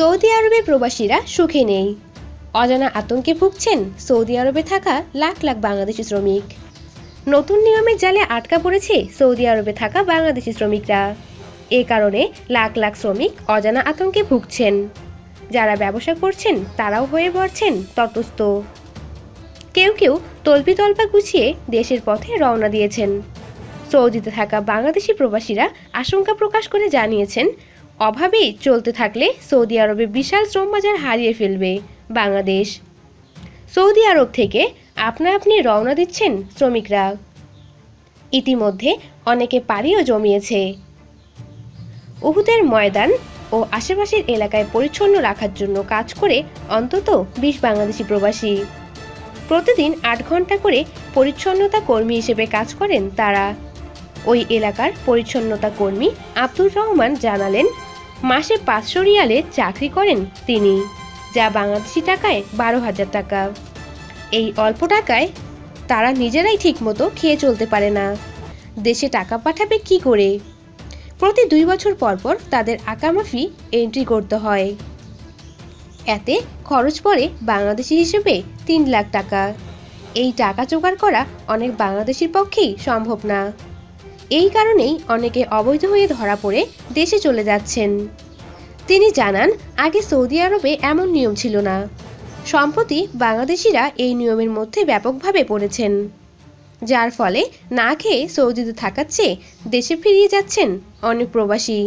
Saudi আরবে প্রবাসীরা সুখে নেই। অজানা আতঙ্কে ভুগছেন সৌদি আরবে থাকা লাখ লাখ বাংলাদেশি শ্রমিক। নতুন নিয়মের জালে আটকা পড়েছে সৌদি আরবে থাকা বাংলাদেশি শ্রমিকরা। এ কারণে লাখ লাখ শ্রমিক অজানা আতঙ্কে ভুগছেন। যারা ব্যবসা করছেন, তারাও হয়ে পড়ছেন তটস্থ। কেউ কেউ তল্পি তল্পা গুছিয়ে দেশের পথে রওনা দিয়েছেন। সৌদিতে থাকা বাংলাদেশি প্রবাসীরা আশঙ্কা প্রকাশ করে জানিয়েছেন অভাবেই চলতে থাকলে সৌদি আরবে বিশাল শ্রম বাজার হারিয়ে ফেলবে বাংলাদেশ। সৌদি আরব থেকে আপনা আপনি রওনা দিচ্ছেন শ্রমিকরা। ইতিমধ্যে অনেকে পাড়িও জমিয়েছে। উহুদের ময়দান ও আশেপাশের এলাকায় পরিচ্ছন্ন রাখার জন্য কাজ করে অন্তত বিশ বাংলাদেশি প্রবাসী। প্রতিদিন আট ঘণ্টা করে পরিচ্ছন্নতা কর্মী হিসেবে কাজ করেন তারা। ওই এলাকার পরিচ্ছন্নতা কর্মী আব্দুর রহমান জানালেন মাসে পাঁচশো রিয়ালে চাকরি করেন তিনি, যা বাংলাদেশি টাকায় বারো হাজার টাকা। এই অল্প টাকায় তারা নিজেরাই ঠিকমতো খেয়ে চলতে পারে না। দেশে টাকা পাঠাবে কি করে? প্রতি দুই বছর পর পর তাদের আকামাফি এন্ট্রি করতে হয়। এতে খরচ পড়ে বাংলাদেশি হিসেবে তিন লাখ টাকা। এই টাকা জোগাড় করা অনেক বাংলাদেশির পক্ষেই সম্ভব না। এই কারণেই অনেকে অবৈধ হয়ে ধরা পড়ে দেশে চলে যাচ্ছেন। তিনি জানান, আগে সৌদি আরবে এমন নিয়ম ছিল না। সম্প্রতি বাংলাদেশিরা এই নিয়মের মধ্যে ব্যাপকভাবে পড়েছেন। যার ফলে না খেয়ে সৌদিতে থাকার চেয়ে দেশে ফিরিয়ে যাচ্ছেন অনেক প্রবাসী।